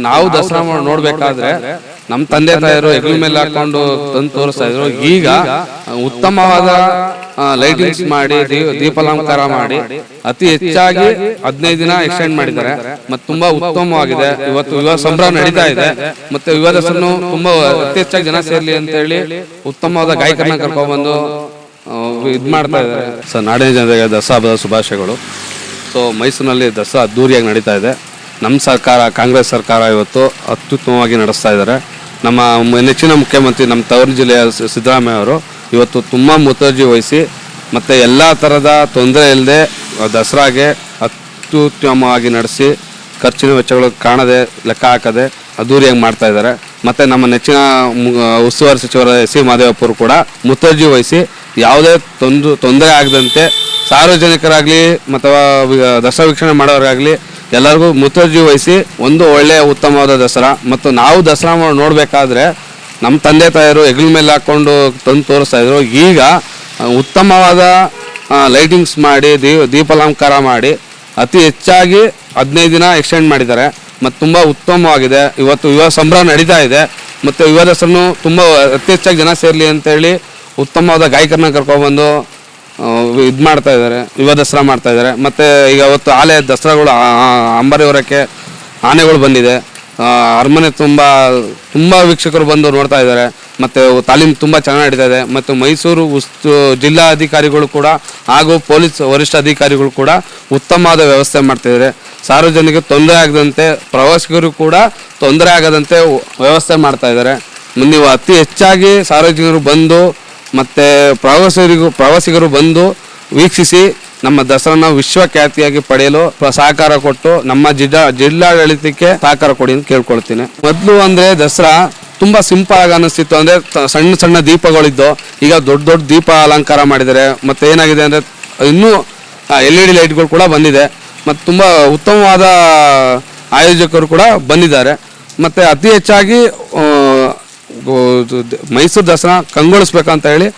ನಾವು ದಸರಾ ಮಾಡ್- ನೋಡ್ಬೇಕಾದ್ರೆ ನಮ್ಮ ತಂದೆ ತಾಯಿಯರು ಹೆಗಲ ಮೇಲೆ ಹಾಕೊಂಡು ತಂದು ತೋರಿಸ್ತಾ ಇದ್ರು. ಈಗ ಉತ್ತಮವಾದ ಲೈಟಿಂಗ್ಸ್ ಮಾಡಿ ದೀಪಾಲಂಕಾರ ಮಾಡಿ ಅತಿ ಹೆಚ್ಚಾಗಿ ಹದಿನೈದು ದಿನ ಎಕ್ಸ್ಟೆಂಡ್ ಮಾಡಿದ್ದಾರೆ. ಮತ್ತೆ ತುಂಬಾ ಉತ್ತಮವಾಗಿದೆ. ಇವತ್ತು ವಿವಾಹ ಸಂಭ್ರಮ ನಡೀತಾ ಇದೆ. ಮತ್ತೆ ವಿವಾಹ ದಸರನ್ನು ತುಂಬಾ ಅತಿ ಹೆಚ್ಚಾಗಿ ಜನ ಸೇರ್ಲಿ ಅಂತ ಹೇಳಿ ಉತ್ತಮವಾದ ಗಾಯಕರನ್ನ ಕರ್ಕೊಂಡ್ಬಂದು ಇದು ಮಾಡ್ತಾ ಇದ್ದಾರೆ. ಸರ್ ನಾಡಿನ ಜನರಿಗೆ ದಸರಾ ಹಬ್ಬದ ಶುಭಾಶಯಗಳು. ಸೊ ಮೈಸೂರಿನಲ್ಲಿ ದಸರಾ ಅದ್ದೂರಿಯಾಗಿ ನಡೀತಾ ಇದೆ. ನಮ್ಮ ಸರ್ಕಾರ, ಕಾಂಗ್ರೆಸ್ ಸರ್ಕಾರ ಇವತ್ತು ಅತ್ಯುತ್ತಮವಾಗಿ ನಡೆಸ್ತಾ ಇದ್ದಾರೆ. ನಮ್ಮ ನೆಚ್ಚಿನ ಮುಖ್ಯಮಂತ್ರಿ ನಮ್ಮ ತವರು ಜಿಲ್ಲೆಯ ಸಿದ್ದರಾಮಯ್ಯ ಅವರು ಇವತ್ತು ತುಂಬ ಮುತುವರ್ಜಿ ವಹಿಸಿ ಮತ್ತು ಎಲ್ಲ ಥರದ ತೊಂದರೆ ಇಲ್ಲದೆ ದಸರಾಗೆ ಅತ್ಯುತ್ತಮವಾಗಿ ನಡೆಸಿ ಖರ್ಚಿನ ವೆಚ್ಚಗಳು ಕಾಣದೆ, ಲೆಕ್ಕ ಹಾಕದೆ ಅದ್ದೂರಿಯಾಗಿ ಮಾಡ್ತಾ ಇದ್ದಾರೆ. ಮತ್ತು ನಮ್ಮ ನೆಚ್ಚಿನ ಉಸ್ತುವಾರಿ ಸಚಿವರ ಎಸ್ ಸಿ ಮಾದೇವಪ್ಪರು ಕೂಡ ಮುತುವರ್ಜಿ ವಹಿಸಿ ಯಾವುದೇ ತೊಂದು, ತೊಂದರೆ ಆಗದಂತೆ ಸಾರ್ವಜನಿಕರಾಗಲಿ ಅಥವಾ ದಸರಾ ವೀಕ್ಷಣೆ ಮಾಡೋರಾಗಲಿ ಎಲ್ಲರಿಗೂ ಮುತುವರ್ಜಿ ವಹಿಸಿ ಒಂದು ಒಳ್ಳೆಯ ಉತ್ತಮವಾದ ದಸರಾ. ಮತ್ತು ನಾವು ದಸರಾ ನೋಡಬೇಕಾದ್ರೆ ನಮ್ಮ ತಂದೆ ತಾಯಿಯರು ಹೆಗಲ ಮೇಲೆ ಹಾಕ್ಕೊಂಡು ತಂದು ತೋರಿಸ್ತಾ ಇದ್ರು. ಈಗ ಉತ್ತಮವಾದ ಲೈಟಿಂಗ್ಸ್ ಮಾಡಿ, ದೀ ದೀಪಾಲಂಕಾರ ಮಾಡಿ ಅತಿ ಹೆಚ್ಚಾಗಿ ಹದಿನೈದು ದಿನ ಎಕ್ಸ್ಟೆಂಡ್ ಮಾಡಿದ್ದಾರೆ. ಮತ್ತು ತುಂಬ ಉತ್ತಮವಾಗಿದೆ. ಇವತ್ತು ಯುವ ಸಂಭ್ರಮ ನಡೀತಾ ಇದೆ. ಮತ್ತು ಯುವ ದಸರನ್ನು ತುಂಬ ಅತಿ ಹೆಚ್ಚಾಗಿ ಜನ ಸೇರಲಿ ಅಂತೇಳಿ ಉತ್ತಮವಾದ ಗಾಯಕರನ್ನ ಕರ್ಕೊಬಂದು ಇದು ಮಾಡ್ತಾ ಇದ್ದಾರೆ, ಯುವ ದಸರಾ ಮಾಡ್ತಾ ಇದ್ದಾರೆ. ಮತ್ತು ಈಗ ಅವತ್ತು ಆಲೆ ದಸರಾಗಳು ಅಂಬಾರಿ ಹೊರಕ್ಕೆ ಆನೆಗಳು ಬಂದಿದೆ. ಅರಮನೆ ತುಂಬ ತುಂಬ ವೀಕ್ಷಕರು ಬಂದು ನೋಡ್ತಾ ಇದ್ದಾರೆ. ಮತ್ತು ತಾಲೀಮ್ ತುಂಬ ಚೆನ್ನಾಗಿ ನಡೀತಾ ಇದೆ. ಮತ್ತು ಮೈಸೂರು ಉಸ್ತು ಜಿಲ್ಲಾಧಿಕಾರಿಗಳು ಕೂಡ, ಹಾಗೂ ಪೊಲೀಸ್ ವರಿಷ್ಠ ಅಧಿಕಾರಿಗಳು ಕೂಡ ಉತ್ತಮವಾದ ವ್ಯವಸ್ಥೆ ಮಾಡ್ತಿದ್ದಾರೆ ಸಾರ್ವಜನಿಕರು ತೊಂದರೆ ಆಗದಂತೆ, ಪ್ರವಾಸಿಗರು ಕೂಡ ತೊಂದರೆ ಆಗದಂತೆ ವ್ಯವಸ್ಥೆ ಮಾಡ್ತಾ ಇದ್ದಾರೆ. ನೀವು ಅತಿ ಹೆಚ್ಚಾಗಿ ಸಾರ್ವಜನಿಕರು ಬಂದು ಮತ್ತು ಪ್ರವಾಸಿಗರಿಗೂ ಪ್ರವಾಸಿಗರು ಬಂದು ವೀಕ್ಷಿಸಿ ನಮ್ಮ ದಸರಾನ ವಿಶ್ವಖ್ಯಾತಿಯಾಗಿ ಪಡೆಯಲು ಸಹಕಾರ ಕೊಟ್ಟು ನಮ್ಮ ಜಿಲ್ಲಾ ಜಿಲ್ಲಾಡಳಿತಕ್ಕೆ ಸಹಕಾರ ಕೊಡಿ ಅಂತ ಕೇಳ್ಕೊಳ್ತೀನಿ. ಮೊದಲು ಅಂದರೆ ದಸರಾ ತುಂಬ ಸಿಂಪಲ್ ಆಗಿ ಅನ್ನಿಸ್ತಿತ್ತು ಅಂದರೆ ಸಣ್ಣ ಸಣ್ಣ ದೀಪಗಳಿದ್ದು, ಈಗ ದೊಡ್ಡ ದೊಡ್ಡ ದೀಪ ಅಲಂಕಾರ ಮಾಡಿದ್ದಾರೆ. ಮತ್ತು ಏನಾಗಿದೆ ಅಂದರೆ ಇನ್ನೂ ಎಲ್ ಇ ಡಿ ಲೈಟ್ಗಳು ಕೂಡ ಬಂದಿದೆ. ಮತ್ತು ತುಂಬ ಉತ್ತಮವಾದ ಆಯೋಜಕರು ಕೂಡ ಬಂದಿದ್ದಾರೆ. ಮತ್ತು ಅತಿ ಹೆಚ್ಚಾಗಿ ಮೈಸೂರು ದಸರಾ ಕಂಗೊಳಿಸ್ಬೇಕಂತ ಹೇಳಿ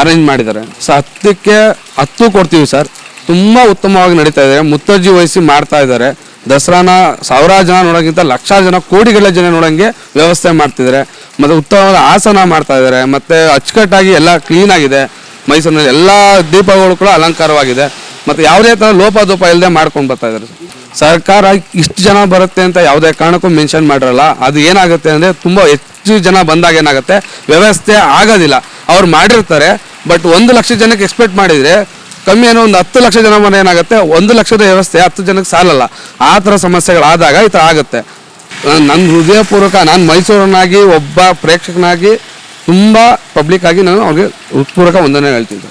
ಅರೇಂಜ್ ಮಾಡಿದ್ದಾರೆ. ಸೊ ಹತ್ತಕ್ಕೆ ಹತ್ತು ಕೊಡ್ತೀವಿ ಸರ್ ತುಂಬ ಉತ್ತಮವಾಗಿ ನಡೀತಾ ಇದೆ. ಮುತ್ತಜ್ಜಿ ವಹಿಸಿ ಮಾಡ್ತಾ ಇದ್ದಾರೆ. ದಸರಾನ ಸಾವಿರಾರು ಜನ ನೋಡೋಕ್ಕಿಂತ ಲಕ್ಷ ಜನ ಕೋಟಿಗಳ ಜನ ನೋಡೋಂಗೆ ವ್ಯವಸ್ಥೆ ಮಾಡ್ತಿದ್ದಾರೆ. ಮತ್ತು ಉತ್ತಮವಾದ ಆಸನ ಮಾಡ್ತಾ ಇದ್ದಾರೆ. ಮತ್ತು ಅಚ್ಚುಕಟ್ಟಾಗಿ ಎಲ್ಲ ಕ್ಲೀನಾಗಿದೆ ಮೈಸೂರಿನಲ್ಲಿ ಎಲ್ಲ ದೀಪಗಳು ಕೂಡ ಅಲಂಕಾರವಾಗಿದೆ. ಮತ್ತು ಯಾವುದೇ ಥರ ಲೋಪದೋಪ ಇಲ್ಲದೆ ಮಾಡ್ಕೊಂಡು ಬರ್ತಾ ಇದ್ದಾರೆ ಸರ್ಕಾರ ಇಷ್ಟು ಜನ ಬರುತ್ತೆ ಅಂತ ಯಾವುದೇ ಕಾರಣಕ್ಕೂ ಮೆನ್ಷನ್ ಮಾಡಿರಲ್ಲ. ಅದು ಏನಾಗುತ್ತೆ ಅಂದರೆ ತುಂಬ ಹೆಚ್ಚು ಜನ ಬಂದಾಗ ಏನಾಗುತ್ತೆ? ವ್ಯವಸ್ಥೆ ಆಗೋದಿಲ್ಲ. ಅವ್ರು ಮಾಡಿರ್ತಾರೆ ಬಟ್ ಒಂದು ಲಕ್ಷ ಜನಕ್ಕೆ ಎಕ್ಸ್ಪೆಕ್ಟ್ ಮಾಡಿದರೆ ಕಮ್ಮಿ ಏನೋ ಒಂದು ಹತ್ತು ಲಕ್ಷ ಜನ ಮನೆ ಏನಾಗುತ್ತೆ? ಒಂದು ಲಕ್ಷದ ವ್ಯವಸ್ಥೆ ಹತ್ತು ಜನಕ್ಕೆ ಸಾಲಲ್ಲ. ಆ ಥರ ಸಮಸ್ಯೆಗಳಾದಾಗ ಈ ಥರ ಆಗುತ್ತೆ. ನನ್ನ ಹೃದಯಪೂರ್ವಕ ನಾನು ಮೈಸೂರನ್ನಾಗಿ, ಒಬ್ಬ ಪ್ರೇಕ್ಷಕನಾಗಿ, ತುಂಬ ಪಬ್ಲಿಕ್ ಆಗಿ ನಾನು ಅವ್ರಿಗೆ ಹೃತ್ಪೂರ್ವಕ ಒಂದನೇ ಹೇಳ್ತೀನಿ